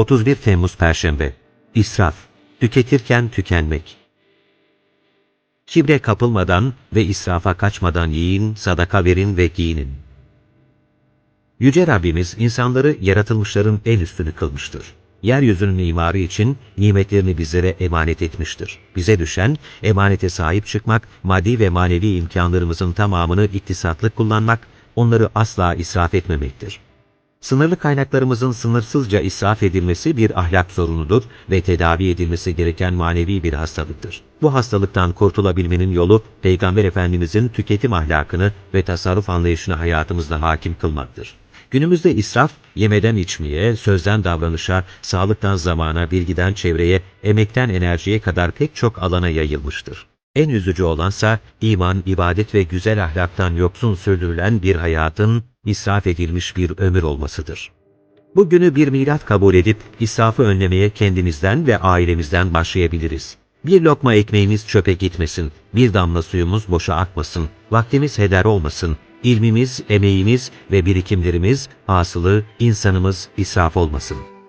31 Temmuz Perşembe İsraf Tüketirken tükenmek Kibre kapılmadan ve israfa kaçmadan yiyin, sadaka verin ve giyinin. Yüce Rabbimiz insanları yaratılmışların en üstünü kılmıştır. Yeryüzünün imarı için nimetlerini bizlere emanet etmiştir. Bize düşen emanete sahip çıkmak, maddi ve manevi imkanlarımızın tamamını iktisatlı kullanmak, onları asla israf etmemektir. Sınırlı kaynaklarımızın sınırsızca israf edilmesi bir ahlak sorunudur ve tedavi edilmesi gereken manevi bir hastalıktır. Bu hastalıktan kurtulabilmenin yolu Peygamber Efendimizin tüketim ahlakını ve tasarruf anlayışını hayatımızda hakim kılmaktır. Günümüzde israf, yemeden içmeye, sözden davranışa, sağlıktan zamana, bilgiden çevreye, emekten enerjiye kadar pek çok alana yayılmıştır. En üzücü olansa iman, ibadet ve güzel ahlaktan yoksun sürdürülen bir hayatın israf edilmiş bir ömür olmasıdır. Bugünü bir milat kabul edip israfı önlemeye kendimizden ve ailemizden başlayabiliriz. Bir lokma ekmeğimiz çöpe gitmesin, bir damla suyumuz boşa akmasın, vaktimiz heder olmasın, ilmimiz, emeğimiz ve birikimlerimiz, hasılı insanımız israf olmasın.